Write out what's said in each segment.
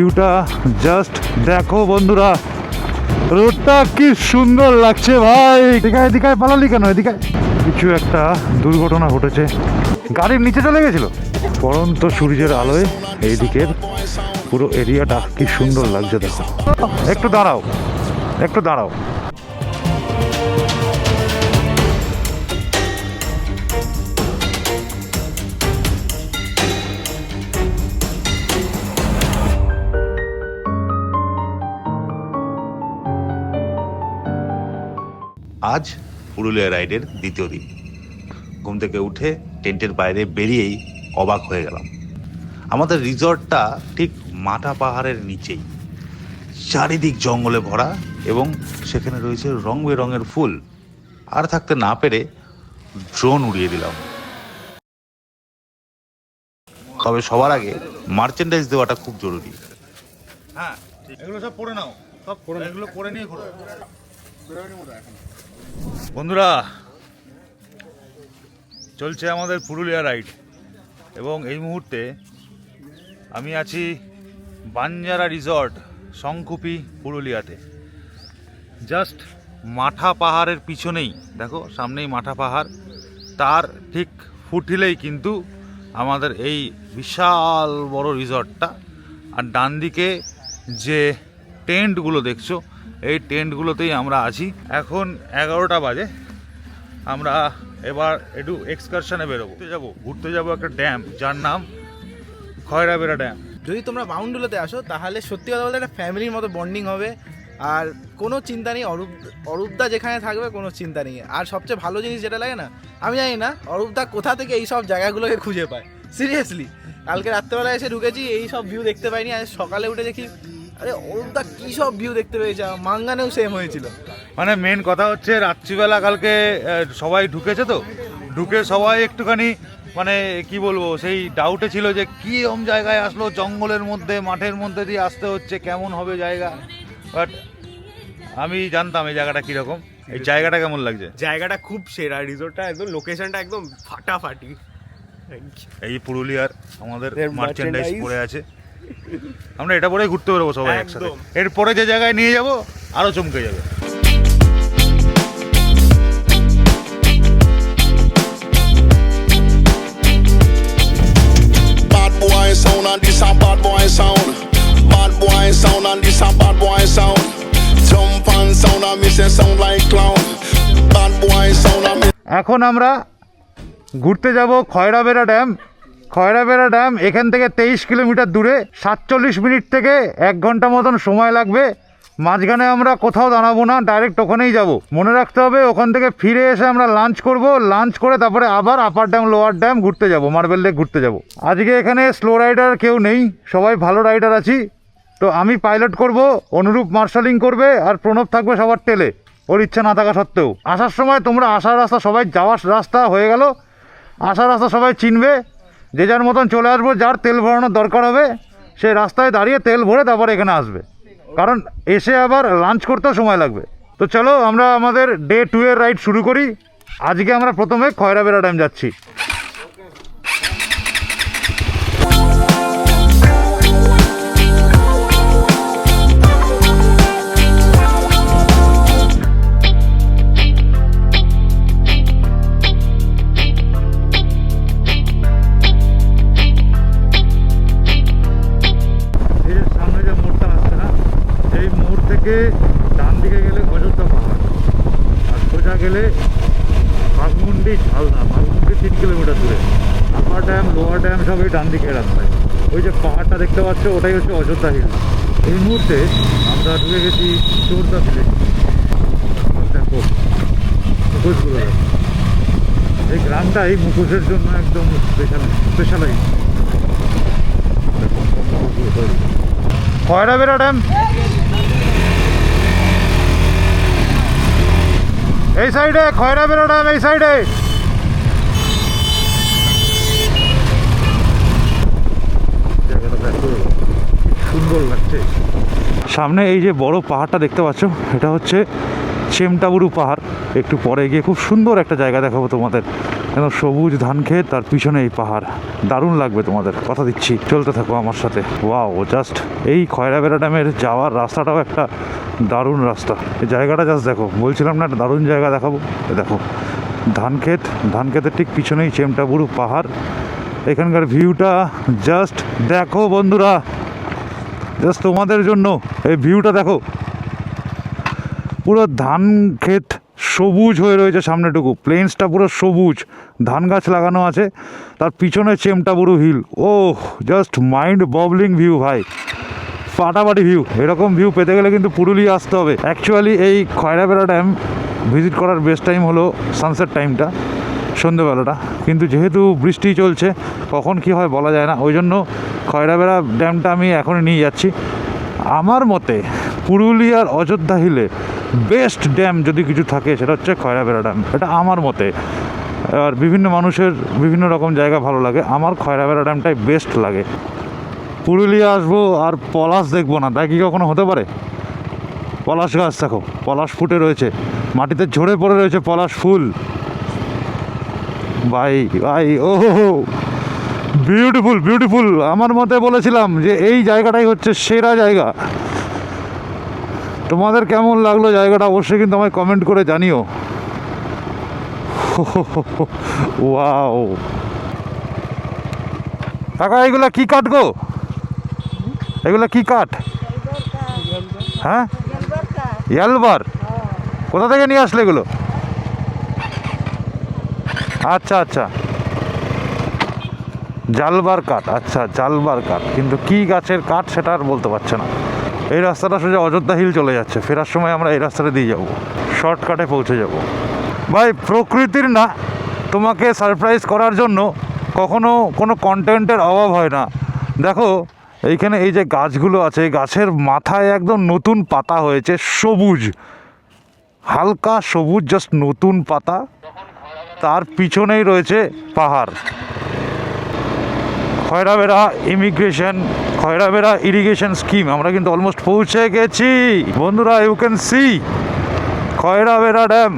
ভিউটা জাস্ট দেখো বন্ধুরা। রোডটা কি সুন্দর লাগছে ভাই। এদিকায় এদিকায় পালালি কেন? এদিকায় কিছু একটা দুর্ঘটনা ঘটেছে। গাড়ির নিচে চলে গেছিল। পরন্ত সূর্যের আলোয় এইদিকের পুরো এরিয়াটা কি সুন্দর লাগছে দেখো। একটু দাঁড়াও। একটু দাঁড়াও। আজ পুরুলিয়া রাইডের দ্বিতীয় দিন। ঘুম থেকে উঠে টেন্টের বাইরে বেরিয়েই অবাক হয়ে গেলাম। আমাদের রিসর্টটা ঠিক মাটা পাহাড়ের নিচেই। চারিদিক জঙ্গলে ভরা এবং সেখানে রয়েছে রং বেরঙের ফুল। আর থাকতে না পেরে ড্রোন উড়িয়ে দিলাম। তবে সবার আগে মার্চেন্ডাইজ দেওয়াটা খুব জরুরি। হ্যাঁ এগুলো সব পড়ে নাও। সব এগুলো পড়ে নিয়ে ঘোরো। বন্ধুরা, চলছে আমাদের পুরুলিয়া রাইড এবং এই মুহূর্তে আমি আছি বাঞ্জারা রিসর্ট, শঙ্কুপি, পুরুলিয়াতে। জাস্ট মাঠা পাহাড়ের পিছনেই, দেখো সামনেই মাঠা পাহাড়। তার ঠিক ফুটিলেই কিন্তু আমাদের এই বিশাল বড় রিসর্টটা। আর ডান দিকে যে টেন্টগুলো দেখছ এই টেন্টগুলোতেই আমরা আছি। এখন এগারোটা বাজে। আমরা এবার একটু এক্সকারশনে বেরোবো। যাব। ঘুরতে যাব একটা ড্যাম যার নাম খয়রাবেড়া ড্যাম যদি তোমরা বাউন্ডুলোতে আসো, তাহলে সত্যি কথা বলতে একটা ফ্যামিলির মতো বন্ডিং হবে। আর কোনো চিন্তা নেই, অরূপ, অরূপদা যেখানে থাকবে, কোনো চিন্তা নেই। আর সবচেয়ে ভালো জিনিস যেটা লাগে না, আমি জানি না, অরূপদা কোথা থেকে এই সব জায়গাগুলোকে খুঁজে পায়। সিরিয়াসলি কালকে রাত্রেবেলা এসে ঢুকেছি, এই সব ভিউ দেখতে পাইনি। আজ সকালে উঠে দেখি আরে অরূপদা কী সব ভিউ দেখতে পেয়েছে? মাঙ্গানেও সেম হয়েছিল। মানে মেন কথা হচ্ছে রাত্রিবেলা কালকে সবাই ঢুকেছে তো। ঢুকে সবাই একটুখানি মানে কি বলব সেই ডাউটে ছিল যে কি এরম জায়গায় আসলো জঙ্গলের মধ্যে মাঠের মধ্যে দিয়ে আসতে হচ্ছে কেমন হবে জায়গা? বাট আমি জানতাম এই জায়গাটা কীরকম। এই জায়গাটা কেমন লাগছে? জায়গাটা খুব সেরা রিসোর্টটা একদম লোকেশনটা একদম ফাটাফাটি। এই পুরুলিয়ার আমাদের মার্চেন্ডাইজ। পড়ে আছে। আমরা এটা পরেই ঘুরতে পারব সবাই একসাথে। এরপরে যে জায়গায় নিয়ে যাব আরও চমকে যাবে। এখন আমরা ঘুরতে যাব খয়রাবেড়া ড্যাম খয়রাবেড়া ড্যাম, এখান থেকে তেইশ কিলোমিটার দূরে, সাতচল্লিশ মিনিট থেকে এক ঘণ্টা মতন সময় লাগবে। মাঝখানে আমরা কোথাও দাঁড়াবো না, ডাইরেক্ট ওখানেই যাব। মনে রাখতে হবে, ওখান থেকে ফিরে এসে আমরা লাঞ্চ করব, লাঞ্চ করে তারপরে আবার আপার ড্যাম, লোয়ার ড্যাম ঘুরতে যাব, মার্বেল লেক ঘুরতে যাব। আজকে এখানে স্লো রাইডার কেউ নেই, সবাই ভালো রাইডার আছি। তো আমি পাইলট করব, অনুরূপ মার্শালিং করবে আর প্রণব থাকবে সবার টেলে ওর ইচ্ছা না থাকা সত্ত্বেও। আসার সময় তোমরা আসার রাস্তা সবাই যাওয়ার রাস্তা হয়ে গেল, আসার রাস্তা সবাই চিনবে। যে যার মতন চলে আসব, যার তেল ভরানোর দরকার হবে, সে রাস্তায় দাঁড়িয়ে তেল ভরে তারপর এখানে আসবে। কারণ এসে আবার লাঞ্চ করতেও সময় লাগবে। তো চলো, আমরা আমাদের ডে টু এর রাইড শুরু করি। আজকে আমরা প্রথমে খয়রা বেড়া ড্যাম যাচ্ছি। ডান দিকে রাস্তায় ওই যে পাহাড়টা দেখতে পাচ্ছ, ওটাই হচ্ছে অযোধ্যা হিল। এই মুহূর্তে আমরা ঢুকে গেছি চোরদা ভিলেজ দেখো, মুখোশগুলো এই গ্রামটা এই মুখোশের জন্য একদম স্পেশাল স্পেশালাইজ খয়রাবেড়া ড্যাম এই সাইডে খয়রাবেড়া ড্যাম এই সাইডে জায়গাটা সুন্দর লাগছে সামনে এই যে বড় পাহাড়টা দেখতে পাচ্ছ, এটা হচ্ছে চেমটাবুরু পাহাড়। একটু পরে গিয়ে খুব সুন্দর একটা জায়গা দেখাবো তোমাদের। একদম সবুজ ধান ক্ষেত, তার পিছনে এই পাহাড়। দারুণ লাগবে তোমাদের, কথা দিচ্ছি। চলতে থাকো আমার সাথে। ওয়াও জাস্ট এই খয়রাবেড়া ড্যামের যাওয়ার রাস্তাটাও একটা দারুণ রাস্তা। এই জায়গাটা জাস্ট দেখো, বলছিলাম না একটা দারুণ জায়গা দেখাবো। দেখো, ধান ক্ষেত, ধান ক্ষেতের ঠিক পিছনেই চেমটাবুরু পাহাড়। এখানকার ভিউটা জাস্ট দেখো বন্ধুরা। জাস্ট তোমাদের জন্য এই ভিউটা দেখো। পুরো ধান ক্ষেত সবুজ হয়ে রয়েছে সামনেটুকু। প্লেন্সটা পুরো সবুজ। ধান গাছ লাগানো আছে। তার পিছনে চেমটাবুরু হিল ও জাস্ট মাইন্ড ববলিং ভিউ ভাই। ফাটাফাটি ভিউ এরকম ভিউ পেতে গেলে কিন্তু পুরুলিয়া আসতে হবে। অ্যাকচুয়ালি এই খয়রাবেড়া ড্যাম ভিজিট করার বেস্ট টাইম হলো সানসেট টাইমটা সন্ধেবেলাটা কিন্তু যেহেতু বৃষ্টি চলছে, কখন কি হয় বলা যায় না। ওই জন্য খয়রাবেড়া ড্যামটা আমি এখনই নিয়ে যাচ্ছি। আমার মতে পুরুলিয়ার অযোধ্যা হিলে বেস্ট ড্যাম যদি কিছু থাকে, সেটা হচ্ছে খয়রাবেড়া ড্যাম। এটা আমার মতে। আর বিভিন্ন মানুষের বিভিন্ন রকম জায়গা ভালো লাগে। আমার খয়রাবেড়া ড্যামটাই বেস্ট লাগে। পুরুলিয়া আসব আর পলাশ দেখব না। তাই কি কখনো হতে পারে? পলাশ গাছ দেখো, পলাশ ফুটে রয়েছে। মাটিতে ঝরে পড়ে রয়েছে পলাশ ফুল। ভাই ভাই ও বিউটিফুল বিউটিফুল আমার মতে বলেছিলাম যে এই জায়গাটাই হচ্ছে সেরা জায়গা। তোমাদের কেমন লাগল জায়গাটা অবশ্যই কিন্তু আমায় কমেন্ট করে জানিও। ওয়াও। কাকা এগুলা কি কাট গো? এগুলা কি কাঠ? হ্যাঁ? ইয়ালবার কোথা থেকে নিয়ে আসলে এগুলো? আচ্ছা আচ্ছা। জালবার কাঠ আচ্ছা জালবার কাঠ। কিন্তু কি গাছের কাঠ সেটা আর বলতে পারছে না। এই রাস্তাটা সোজা অযোধ্যা হিল চলে যাচ্ছে। ফেরার সময় আমরা এই রাস্তাটা দিয়ে যাব। শর্টকাটে পৌঁছে যাব। ভাই, প্রকৃতির না। তোমাকে সারপ্রাইজ করার জন্য কখনো কোনো কন্টেন্টের অভাব হয় না। দেখো, এইখানে এই যে গাছগুলো আছে গাছের মাথায় একদম নতুন পাতা হয়েছে, সবুজ। হালকা সবুজ জাস্ট নতুন পাতা। তার পিছনেই রয়েছে পাহাড়। Khairabera immigration Khairabera irrigation scheme, আমরা কিন্তু অলমোস্ট পৌঁছে গেছি। বন্ধুরা you can see Khairabera dam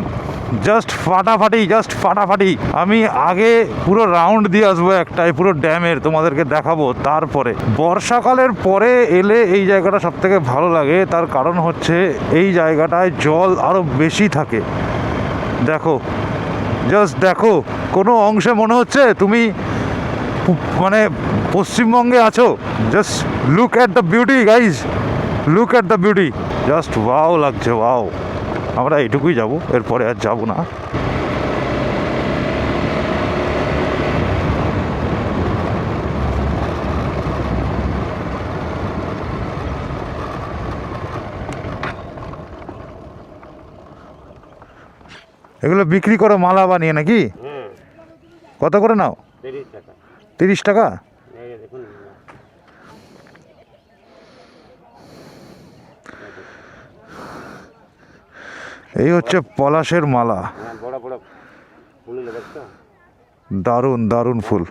just ফাটাফাটি জাস্ট ফাটাফাটি। আমি আগে পুরো রাউন্ড দিয়ে আসব একটাই, পুরো ড্যামের, তোমাদেরকে দেখাবো তারপরে। বর্ষাকালের পরে এলে এই জায়গাটা সব থেকে ভালো লাগে, তার কারণ হচ্ছে এই জায়গাটায় জল আরও বেশি থাকে। দেখো জাস্ট দেখো, কোনো অংশে মনে হচ্ছে তুমি মানে পশ্চিমবঙ্গে আছো। Just look at the beauty guys look at the beauty just wow লাগছে ওয়াও আমরা এটুকুই যাব, এরপরে আর যাব না। এগুলো বিক্রি করো মালা বানিয়ে নাকি? কত করে নাও? তিরিশ টাকা। এই হচ্ছে পলাশের মালা। বড় বড় ফুল দারুণ দারুণ ফুল।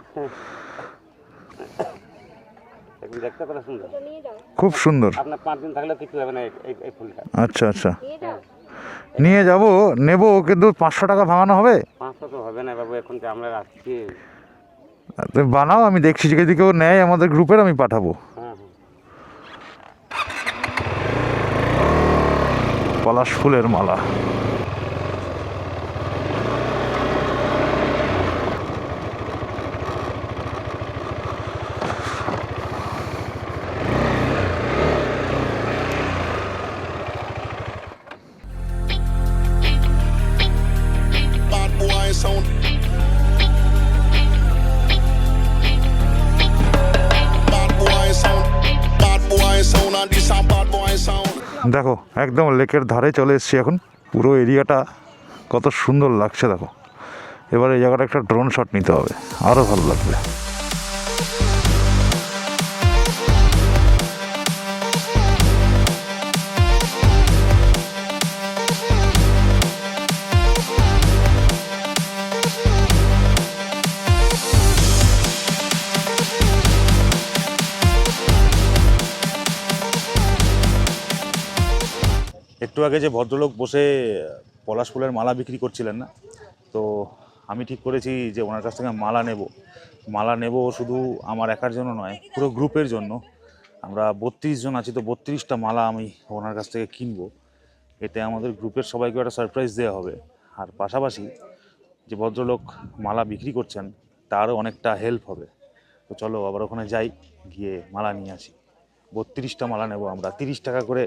খুব সুন্দর। আপনার পাঁচ দিন থাকলে কিছু হবে না এই- এই এই ফুলটা। আচ্ছা আচ্ছা। নিয়ে যাব নেব কিন্তু পাঁচশো টাকা ভাঙানো হবে? পাঁচশো তো হবে না বাবু এখন আমরা আসছি তুমি বানাও আমি দেখছি যদি কেউ নেয় আমাদের গ্রুপের আমি পাঠাবো। হ্যাঁ হ্যাঁ। পলাশ ফুলের মালা। একদম লেকের ধারে চলে এসেছি এখন। পুরো এরিয়াটা কত সুন্দর লাগছে দেখো। এবার এই জায়গাটা একটা ড্রোন শট নিতে হবে। আরও ভালো লাগবে। একটু আগে যে ভদ্রলোক বসে পলাশ ফুলের মালা বিক্রি করছিলেন না, তো আমি ঠিক করেছি যে ওনার কাছ থেকে মালা নেব। মালা নেব শুধু আমার একার জন্য নয়, পুরো গ্রুপের জন্য। আমরা বত্রিশ জন আছি, তো বত্রিশটা মালা আমি ওনার কাছ থেকে কিনবো। এতে আমাদের গ্রুপের সবাইকে একটা সারপ্রাইজ দেওয়া হবে। আর পাশাপাশি যে ভদ্রলোক মালা বিক্রি করছেন, তারও অনেকটা হেল্প হবে। তো চলো আবার ওখানে যাই, গিয়ে মালা নিয়ে আসি। বত্রিশটা মালা নেব আমরা। তিরিশ টাকা করে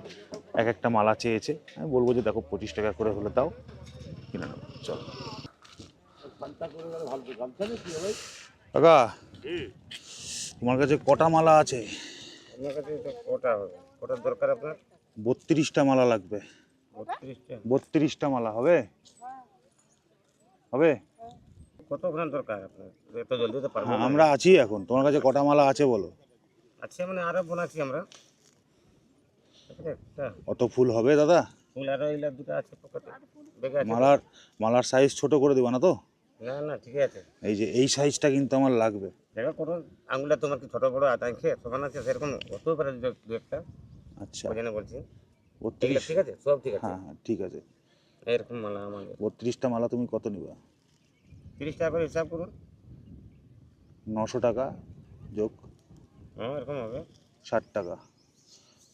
এক একটা মালা চেয়েছে। আমি বলব যে দেখো পঁচিশ টাকা করে হলে দাও কিনে নেব চলো। কাকা তোমার কাছে কটা মালা আছে? কটা দরকার আপনার বত্রিশটা মালা লাগবে। বত্রিশটা মালা হবে? হবে? কত ওখানে দরকার? আপনার এত জলদি তো পারব হ্যাঁ। আমরা আছি এখন। তোমার কাছে কটা মালা আছে বলো? আছে মানে আরও বোনাচ্ছি আমরা। অত ফুল হবে দাদা? ফুল আরও এইলা দুটো আছে পকেটে। মালার মালার সাইজ ছোট করে দেবা না তো? না না ঠিক আছে। এই যে এই সাইজটা কিন্তু আমার লাগবে। দেখা করুন আঙুলটা তোমার কি ছোট বড় আকাঙ্ক্ষে সমান আছে? সেরকম হতেও পারে দু একটা। আচ্ছা। ওই জন্য বলছি। বত্রিশ। ঠিক আছে? সব ঠিক আছে? হ্যাঁ হ্যাঁ ঠিক আছে। এরকম মালা আমাদের। বত্রিশটা মালা তুমি কত নিবা? তিরিশ টাকা করে হিসাব করুন। নশো টাকা যোগ। এরকম হবে। ষাট টাকা।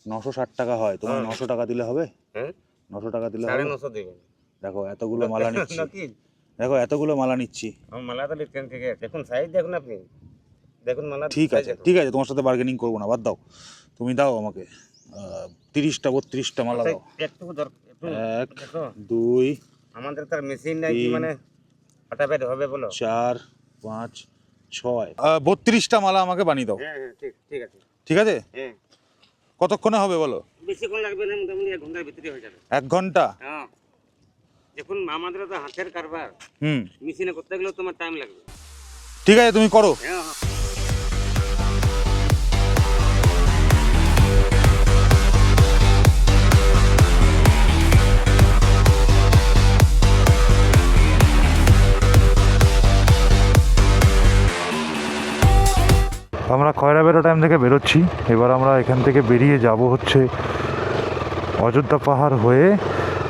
নশো ষাট টাকা হয়। তোমার হ্যাঁ। নশো টাকা দিলে হবে? হ্যাঁ। নশো টাকা দিলে সাড়ে হবে? নশো দেবেন। দেখো এতগুলো মালা নিচ্ছি। দেখো এতগুলো মালা নিচ্ছি। মালা তো ট্রেন থেকে দেখুন সাইজ দেখুন আপনি। দেখুন মালা ঠিক আছে ঠিক আছে তোমার সাথে বার্গেনিং করব না বাদ দাও। তুমি দাও আমাকে। তিরিশটা বত্রিশটা মালা দাও। একটু এক দুই আমাদের তার মেশিন নাই মানে? ফাটাফাটি হবে বলো। চার পাঁচ ছয়। বত্রিশটা মালা আমাকে বানিয়ে দাও। হ্যাঁ হ্যাঁ ঠিক ঠিক আছে। ঠিক আছে? হ্যাঁ। কতক্ষণে হবে বলো? বেশিক্ষণ লাগবে না মোটামুটি এক ঘণ্টার ভিতরে হয়ে যাবে। এক ঘণ্টা? হ্যাঁ। দেখুন আমাদের তো হাতের কারবার। হুম। মেশিনে করতে গেলেও তোমার টাইম লাগবে। ঠিক আছে তুমি করো। হ্যাঁ। আমরা খয়রা বেরো টাইম থেকে বেরোচ্ছি। এবার আমরা এখান থেকে বেরিয়ে যাব হচ্ছে অযোধ্যা পাহাড় হয়ে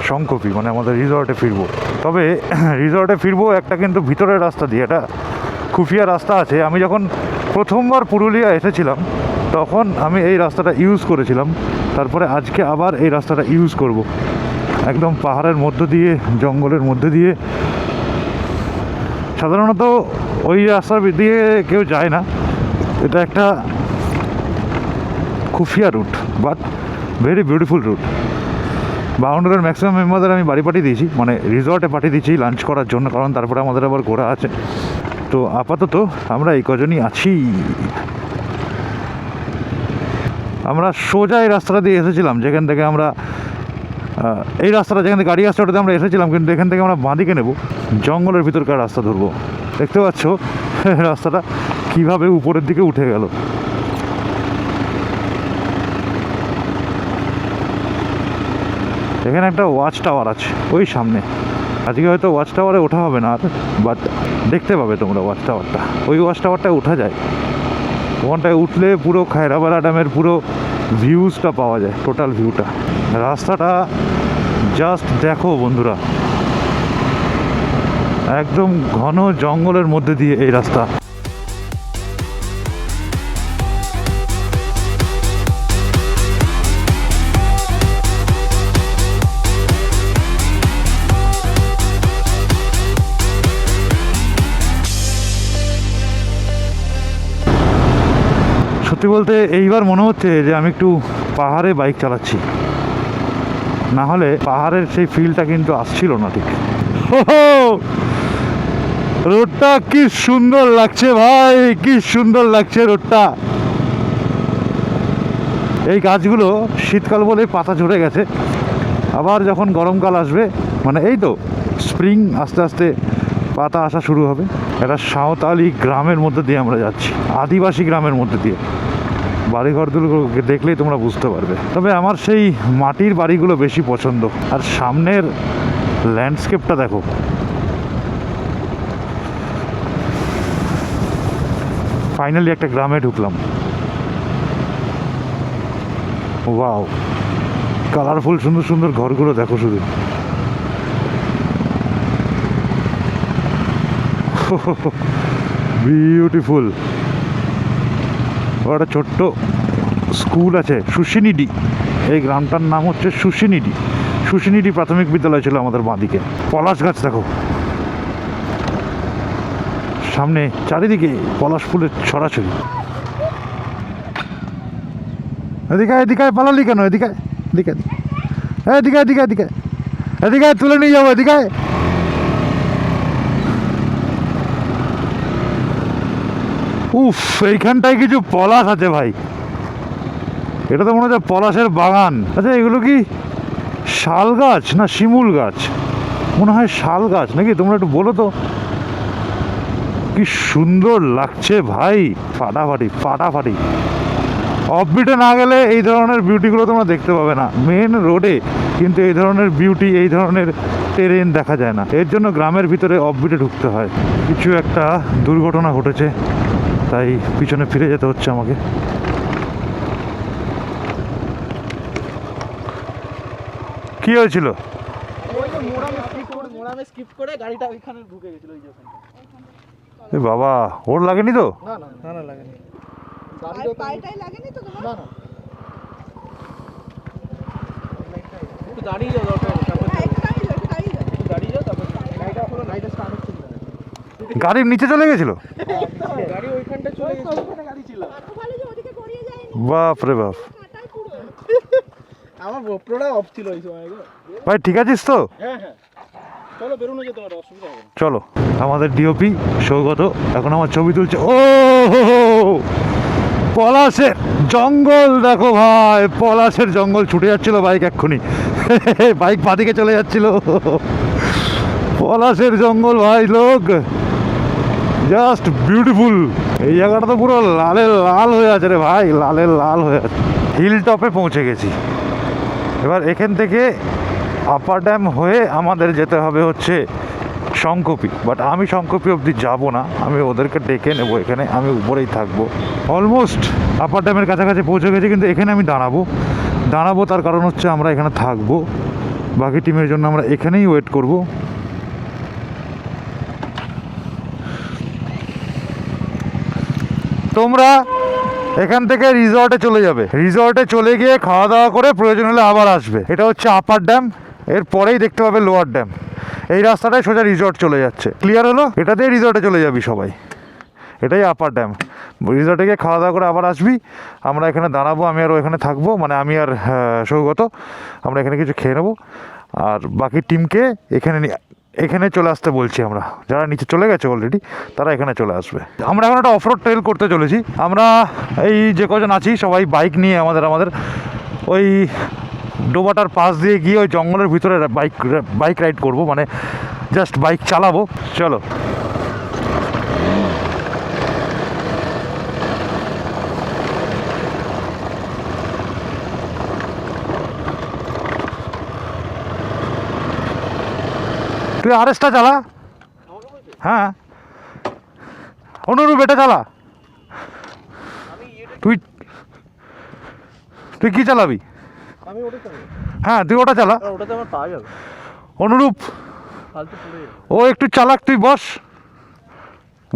শঙ্কপি মানে আমাদের রিসর্টে ফিরবো। তবে রিসর্টে ফিরবো একটা কিন্তু ভিতরের রাস্তা দিয়ে, এটা খুফিয়া রাস্তা আছে। আমি যখন প্রথমবার পুরুলিয়া এসেছিলাম, তখন আমি এই রাস্তাটা ইউজ করেছিলাম। তারপরে আজকে আবার এই রাস্তাটা ইউজ করব। একদম পাহাড়ের মধ্য দিয়ে, জঙ্গলের মধ্যে দিয়ে। সাধারণত ওই রাস্তা দিয়ে কেউ যায় না। এটা একটা খুফিয়া route but very beautiful route বাউন্ডারের maximum মেম্বারদের আমি বাড়ি পাঠিয়ে দিয়েছি মানে রিসর্টে পাঠিয়ে দিয়েছি লাঞ্চ করার জন্য, কারণ তারপরে আমাদের আবার ঘোরা আছে। তো আপাতত আমরা এই কজনই আছি। আমরা সোজা এই রাস্তাটা দিয়ে এসেছিলাম, যেখান থেকে আমরা এই রাস্তাটা যেখান থেকে গাড়ি আসছে ওটাতে আমরা এসেছিলাম, কিন্তু এখান থেকে আমরা বাঁদিকে নেব, জঙ্গলের ভিতরকার রাস্তা ধরবো। দেখতে পাচ্ছ, রাস্তাটা কীভাবে উপরের দিকে উঠে গেল? এখানে একটা ওয়াচ টাওয়ার আছে, ওই সামনে। আজকে হয়তো ওয়াচ টাওয়ারে ওঠা হবে না, আর বাট দেখতে পাবে তোমরা ওয়াচ টাওয়ারটা ওই ওয়াচ টাওয়ারটায় ওঠা যায়। ওখানটায় উঠলে পুরো খায়রাবালা ড্যামের পুরো ভিউজটা পাওয়া যায় টোটাল ভিউটা রাস্তাটা জাস্ট দেখো বন্ধুরা। একদম ঘন জঙ্গলের মধ্যে দিয়ে এই রাস্তা। সত্যি বলতে এইবার মনে হচ্ছে যে আমি একটু পাহাড়ে বাইক চালাচ্ছি। না হলে পাহাড়ের সেই ফিলটা কিন্তু আসছিল না ঠিক। রোডটা কি সুন্দর লাগছে ভাই, কি সুন্দর লাগছে রোডটা। এই গাছগুলো শীতকাল বলে পাতা ঝরে গেছে। আবার যখন গরমকাল আসবে মানে এই তো স্প্রিং আস্তে আস্তে পাতা আসা শুরু হবে। একটা সাঁওতালি গ্রামের মধ্যে দিয়ে আমরা যাচ্ছি, আদিবাসী গ্রামের মধ্যে দিয়ে। বাড়িঘরগুলো দেখলেই তোমরা বুঝতে পারবে। তবে আমার সেই মাটির বাড়িগুলো বেশি পছন্দ। আর সামনের ল্যান্ডস্কেপটা দেখো। ফাইনালি একটা গ্রামে ঢুকলাম। ওয়াও কালারফুল সুন্দর সুন্দর ঘরগুলো দেখো শুধু। বিউটিফুল একটা ছোট্ট স্কুল আছে সুশিনিডি। এই গ্রামটার নাম হচ্ছে সুশিনিডি। সুশিনিডি প্রাথমিক বিদ্যালয় ছিল আমাদের বাঁদিকে। পলাশ গাছ দেখো। সামনে চারিদিকে পলাশ ফুলের ছড়াছড়ি। এদিকে এদিকে পালালি কেন? এদিকে এদিকে এদিকে এদিকে এদিকে এদিকে তুলে নিয়ে যাব, এদিকে উফ, এইখানটায় কিছু পলাশ আছে ভাই। এটা তো মনে হচ্ছে পলাশের বাগান। আচ্ছা এগুলো কি শাল গাছ না শিমুল গাছ? মনে হয় শাল গাছ নাকি? তোমরা একটু বলো তো। কি সুন্দর লাগছে ভাই। ফাটাফাটি ফাটাফাটি। অফবিটে না গেলে এই ধরনের বিউটিগুলো তোমরা দেখতে পাবে না। মেন রোডে কিন্তু এই ধরনের বিউটি, এই ধরনের টেরেন দেখা যায় না। এর জন্য গ্রামের ভিতরে অফবিটে ঢুকতে হয়। কিছু একটা দুর্ঘটনা ঘটেছে। তাই পিছনে ফিরে যেতে হচ্ছে আমাকে। কি হয়েছিল? ওই যে মোড়ামে স্কিপ মোড়ামে স্কিপ করে গাড়িটা ওইখানে ঢুকে গেছিল ওই যে এ বাবা ওর লাগেনি তো দাঁড়িয়ে যাও হ্যাঁ দাঁড়িয়ে যাও দাঁড়িয়ে যাও। তারপর গাড়িটা পুরো স্টার্ট হচ্ছে গাড়ির নিচে চলে গেছিল? যায়নি বাপ রে বাপ। আমার গোপ্রোটা অফ ছিল ওই সময় ভাই ঠিক আছিস তো? হ্যাঁ হ্যাঁ। চলো বেরোনো যেতে পারে অসুবিধা হবে চলো আমাদের ডিওপি সৌগত এখন আমার ছবি তুলছে। ও পলাশের জঙ্গল দেখো ভাই পলাশের জঙ্গল ছুটে যাচ্ছিল বাইক এক্ষুনি। বাইক বাদিকে চলে যাচ্ছিল। পলাশের জঙ্গল ভাই লোক। জাস্ট বিউটিফুল এই জায়গাটা তো পুরো লালে লাল হয়ে আছে রে ভাই, লালে লাল হয়ে আছে। হিল টপে পৌঁছে গেছি। এবার এখান থেকে আপার ড্যাম হয়ে আমাদের যেতে হবে হচ্ছে শঙ্কপি। বাট আমি শঙ্কপি অবধি যাব না। আমি ওদেরকে ডেকে নেব এখানে। আমি উপরেই থাকব। অলমোস্ট আপার ড্যামের কাছাকাছি পৌঁছে গেছি, কিন্তু এখানে আমি দাঁড়াবো। দাঁড়াবো তার কারণ হচ্ছে আমরা এখানে থাকব। বাকি টিমের জন্য আমরা এখানেই ওয়েট করব। তোমরা এখান থেকে রিসর্টে চলে যাবে। রিসর্টে চলে গিয়ে খাওয়া দাওয়া করে প্রয়োজন হলে আবার আসবে। এটা হচ্ছে আপার ড্যাম এর পরেই দেখতে পাবে লোয়ার ড্যাম এই রাস্তাটায় সোজা রিসর্ট চলে যাচ্ছে। ক্লিয়ার হলো? এটা দিয়ে রিসর্টে চলে যাবি সবাই। এটাই আপার ড্যাম রিসর্টে গিয়ে খাওয়া দাওয়া করে আবার আসবি। আমরা এখানে দাঁড়াবো, আমি আর ওখানে থাকব মানে আমি আর সৌগত। আমরা এখানে কিছু খেয়ে নেব। আর বাকি টিমকে এখানে নিয়ে এখানে চলে আসতে বলছি আমরা। যারা নিচে চলে গেছে অলরেডি তারা এখানে চলে আসবে। আমরা এখন একটা অফরোড ট্রেল করতে চলেছি। আমরা এই যে কজন আছি, সবাই বাইক নিয়ে আমাদের আমাদের ওই ডোবাটার পাশ দিয়ে গিয়ে ওই জঙ্গলের ভিতরে বাইক বাইক রাইড করব। মানে জাস্ট বাইক চালাবো। চলো। তুই আরএসটা চালা। হ্যাঁ। অনুরূপ এটা চালা। তুই তুই কি চালাবি? হ্যাঁ তুই ওটা চালা। আমার অনুরূপ। ও একটু চালাক তুই বস।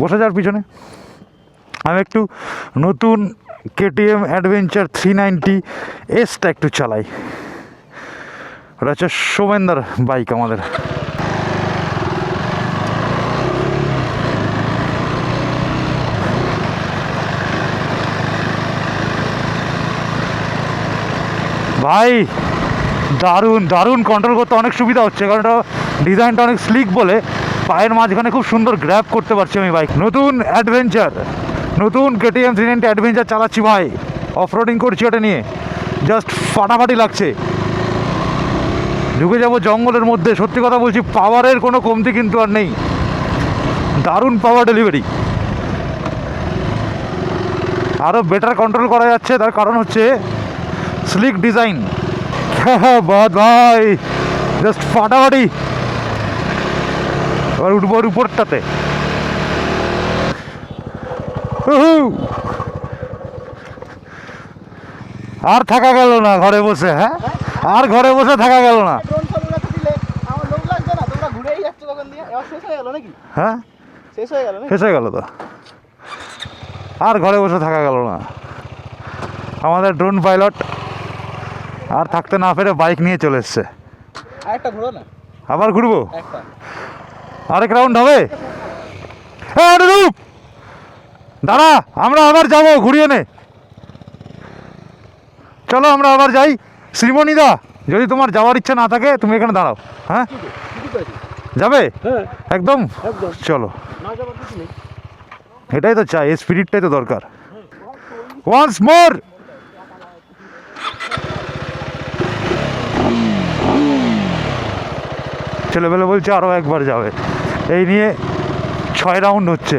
বসে যার পিছনে। আমি একটু নতুন কেটিএম অ্যাডভেঞ্চার থ্রি নাইনটি এসটা একটু চালাই। ওটা হচ্ছে সোমেন্দার বাইক আমাদের। ভাই, দারুণ দারুণ কন্ট্রোল করতে অনেক সুবিধা হচ্ছে, কারণ এটা ডিজাইনটা অনেক স্লিক বলে, পায়ের মাঝখানে খুব সুন্দর গ্র্যাব করতে পারছি আমি বাইক নতুন অ্যাডভেঞ্চার নতুন কেটিএম থ্রি নাইনটি অ্যাডভেঞ্চার চালাচ্ছি ভাই। অফ রোডিং করছি ওটা নিয়ে। জাস্ট ফাটাফাটি লাগছে। ঢুকে যাব জঙ্গলের মধ্যে, সত্যি কথা বলছি পাওয়ারের কোনো কমতি কিন্তু আর নেই। দারুণ পাওয়ার ডেলিভারি আরও বেটার কন্ট্রোল করা যাচ্ছে, তার কারণ হচ্ছে স্লিক ডিজাইন বাদ ভাই। জাস্ট ফাটাফাটি। এবার উঠবো উপরটাতে। আর থাকা গেল না ঘরে বসে হ্যাঁ? আর ঘরে বসে থাকা গেল না। হয়ে হ্যাঁ? শেষ হয়ে গেল তো। আর ঘরে বসে থাকা গেল না। আমাদের ড্রোন পাইলট আর থাকতে না পেরে বাইক নিয়ে চলে এসছে। আবার ঘুরবো? আরেক রাউন্ড হবে। হ্যাঁ দাঁড়া আমরা আবার যাব ঘুরিয়ে নে। চলো আমরা আবার যাই। শ্রীমণিদা যদি তোমার যাওয়ার ইচ্ছা না থাকে তুমি এখানে দাঁড়াও। হ্যাঁ? যাবে? একদম? চলো। এটাই তো চাই এই স্পিরিটটাই তো দরকার। ওয়ান্স মোর ছেলেবেলে বলছে আরও একবার যাবে। এই নিয়ে ছয় রাউন্ড হচ্ছে।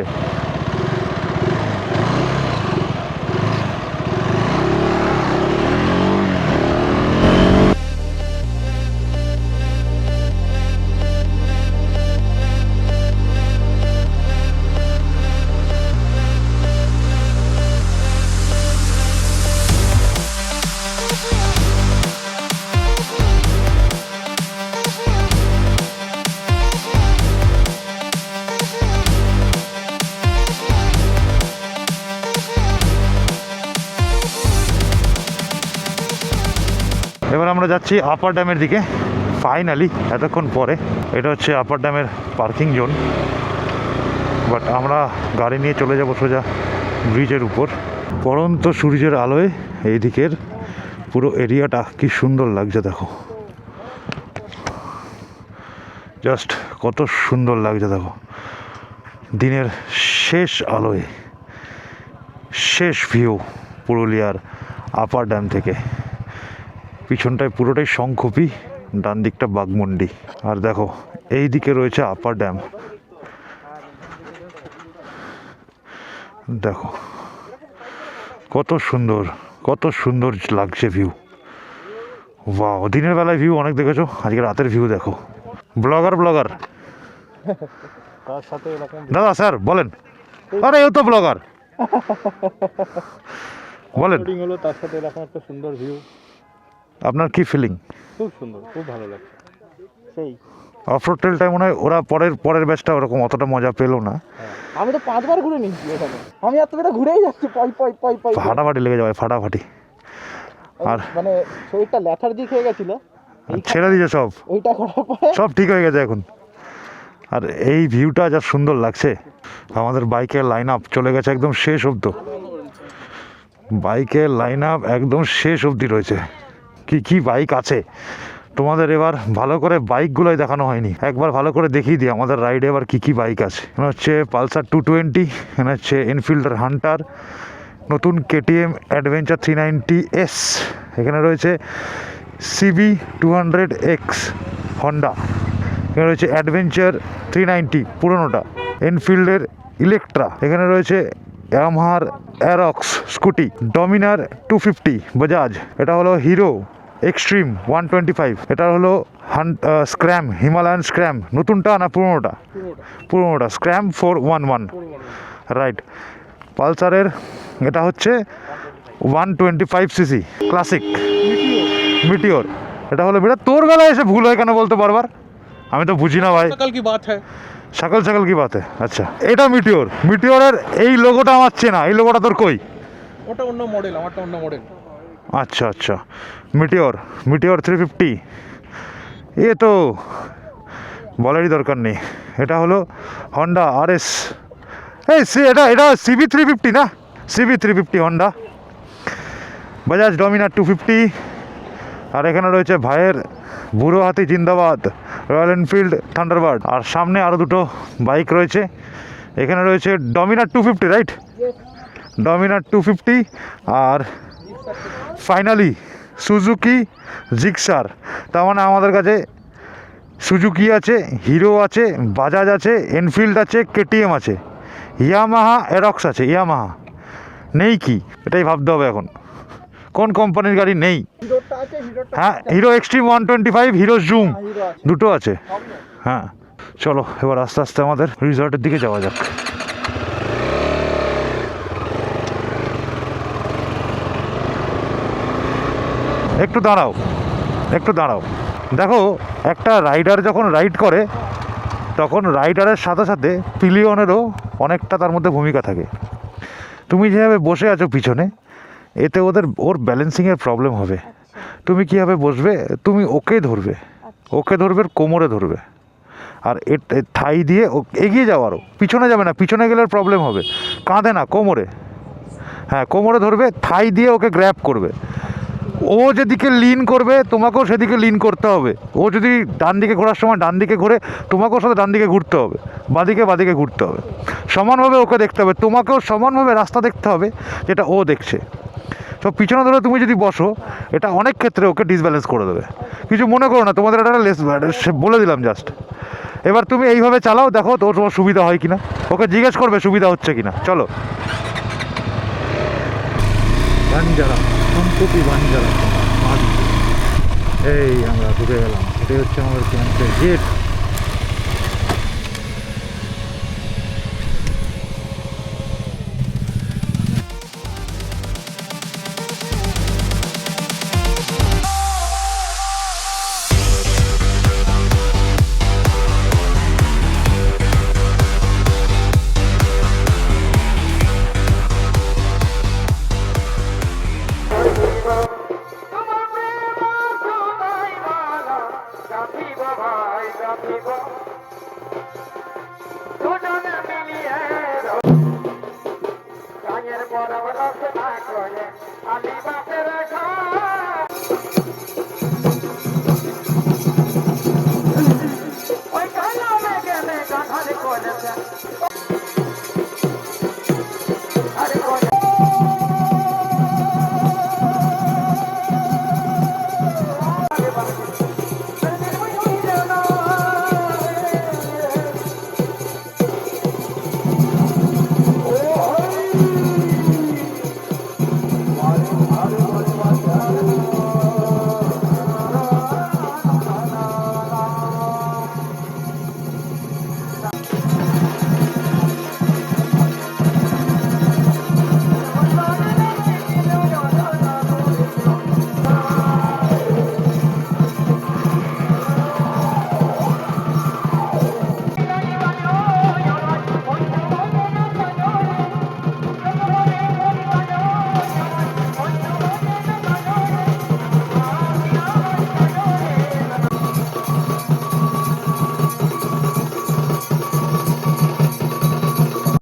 যাচ্ছি আপার ড্যামের দিকে। ফাইনালি এতক্ষণ পরে, এটা হচ্ছে আপার ড্যামের পার্কিং জোন বাট আমরা গাড়ি নিয়ে চলে যাব সোজা ব্রিজের উপর। পরন্ত সূর্যের আলোয় এই দিকের পুরো এরিয়াটা কি সুন্দর লাগছে দেখো। জাস্ট কত সুন্দর লাগছে দেখো। দিনের শেষ আলোয়, শেষ ভিউ পুরুলিয়ার আপার ড্যাম থেকে। পিছনটায় পুরোটাই শঙ্খপি ডান দিকটা বাগমুন্ডি আর দেখো এই দিকে রয়েছে আপার ড্যাম দেখো, কত সুন্দর কত সুন্দর লাগছে ভিউ বাহ দিনের বেলায় ভিউ অনেক দেখেছ, আজকে রাতের ভিউ দেখো। ব্লগার ব্লগার দাদা স্যার বলেন। আরে এও তো ব্লগার বলেন। হলো, তার সাথে এরকম একটা সুন্দর ভিউ আপনার কি ফিলিং খুব সুন্দর খুব ভালো লাগছে। সেই। অফরোড ট্রেলটাই মনে হয় ওরা পরের পরের ব্যাচটা ওরকম অতটা মজা পেল না। আমি তো পাঁচবার ঘুরে নিয়েছি এখানে। আমি আর তুমি ঘুরেই যাচ্ছি পই পই পই পই ফাটাফাটি লেগে যাবে ফাটাফাটি। আর মানে শরীরটা ল্যাথার্জি খেয়ে গেছিল। ছেড়ে দিয়েছে সব। ওইটা করার পরে সব ঠিক হয়ে গেছে এখন। আর এই ভিউটা যা সুন্দর লাগছে। আমাদের বাইকের লাইন আপ চলে গেছে একদম শেষ অব্দ বাইকের লাইন আপ একদম শেষ অবধি রয়েছে। কি কি বাইক আছে? তোমাদের এবার ভালো করে বাইকগুলোই দেখানো হয়নি। একবার ভালো করে দেখিয়ে দিই আমাদের রাইডে এবার কি কি বাইক আছে। এখানে হচ্ছে পালসার টু টোয়েন্টি এখানে হচ্ছে এনফিল্ডার হান্টার নতুন KTM adventure three ninety S এখানে রয়েছে CB two hundred X Honda এখানে রয়েছে অ্যাডভেঞ্চার থ্রি নাইনটি পুরোনোটা এনফিল্ডের ইলেকট্রা এখানে রয়েছে ইয়ামাহার Aerox scooty Dominar two fifty Bajaj এটা হলো Hero Xtreme one twenty five এটা হলো হান স্ক্র্যাম হিমালয়ান স্ক্র্যাম নতুনটা না পুরোনোটা? পুরোনোটা। Scram four one one right পালসারের এটা হচ্ছে one twenty five CC classic Meteor এটা হলো বেটা তোর বেলায় এসে ভুল হয় কেন বলতে বারবার? আমি তো বুঝি না ভাই। কি বাত হ্যাঁ? সকাল সকাল কি বাতে? আচ্ছা। এটা মিটিওর। মিটিওরের এই লোগোটা আমার চেনা। এই লোগোটা তোর কই? ওটা অন্য মডেল আমারটা অন্য মডেল। আচ্ছা আচ্ছা। মিটিওর। মিটিওর থ্রি ফিফটি এ তো বলারই দরকার নেই। এটা হলো হন্ডা আর এস এই সি এটা এটা সিবি থ্রি ফিফটি না? CB three fifty Honda Bajaj Dominar two fifty আর এখানে রয়েছে ভাইয়ের বুড়ো হাতি জিন্দাবাদ রয়্যাল এনফিল্ড থান্ডারবার্ড আর সামনে আরও দুটো বাইক রয়েছে। এখানে রয়েছে Dominar two fifty right Dominar two fifty আর ফাইনালি সুজুকি জিক্সার তার মানে আমাদের কাছে সুজুকি আছে হিরো আছে বাজাজ আছে এনফিল্ড আছে কেটিএম আছে। ইয়ামাহা এরক্স আছে ইয়ামাহা নেই কি? এটাই ভাবতে হবে এখন। কোন কোম্পানির গাড়ি নেই? হ্যাঁ Hero Xtreme one twenty five Hero Zoom দুটো আছে। হ্যাঁ চলো এবার আস্তে আস্তে আমাদের রিসর্টের দিকে যাওয়া যাক। একটু দাঁড়াও একটু দাঁড়াও। দেখো একটা রাইডার যখন রাইড করে তখন রাইডারের সাথে সাথে পিলিয়নেরও অনেকটা তার মধ্যে ভূমিকা থাকে। তুমি যেভাবে বসে আছো পিছনে এতে ওদের ওর ব্যালেন্সিংয়ের প্রবলেম হবে। তুমি কীভাবে বসবে? তুমি ওকে ধরবে। ওকে ধরবে কোমরে ধরবে। আর থাই দিয়ে ও এগিয়ে যাও আরও পিছনে যাবে না পিছনে গেলে প্রবলেম হবে। কাঁধে না কোমরে। হ্যাঁ কোমরে ধরবে থাই দিয়ে ওকে গ্র্যাপ করবে। ও যেদিকে লিন করবে তোমাকেও সেদিকে লিন করতে হবে। ও যদি ডান দিকে ঘোরার সময় ডান দিকে ঘুরে তোমাকেও সাথে ডান দিকে ঘুরতে হবে। বাদিকে বাদিকে ঘুরতে হবে। সমানভাবে ওকে দেখতে হবে। তোমাকেও সমানভাবে রাস্তা দেখতে হবে যেটা ও দেখছে। সব পিছনে ধরে তুমি যদি বসো, এটা অনেক ক্ষেত্রে ওকে ডিসব্যালেন্স করে দেবে। কিছু মনে করো না, তোমাদের একটা লেস বলে দিলাম জাস্ট এবার তুমি এইভাবে চালাও, দেখো তো তোমার সুবিধা হয় কিনা। ওকে জিজ্ঞেস করবে সুবিধা হচ্ছে কিনা। চলো। এই আমরা ঢুকে গেলাম। এটাই হচ্ছে আমাদের ক্যাম্পের গেট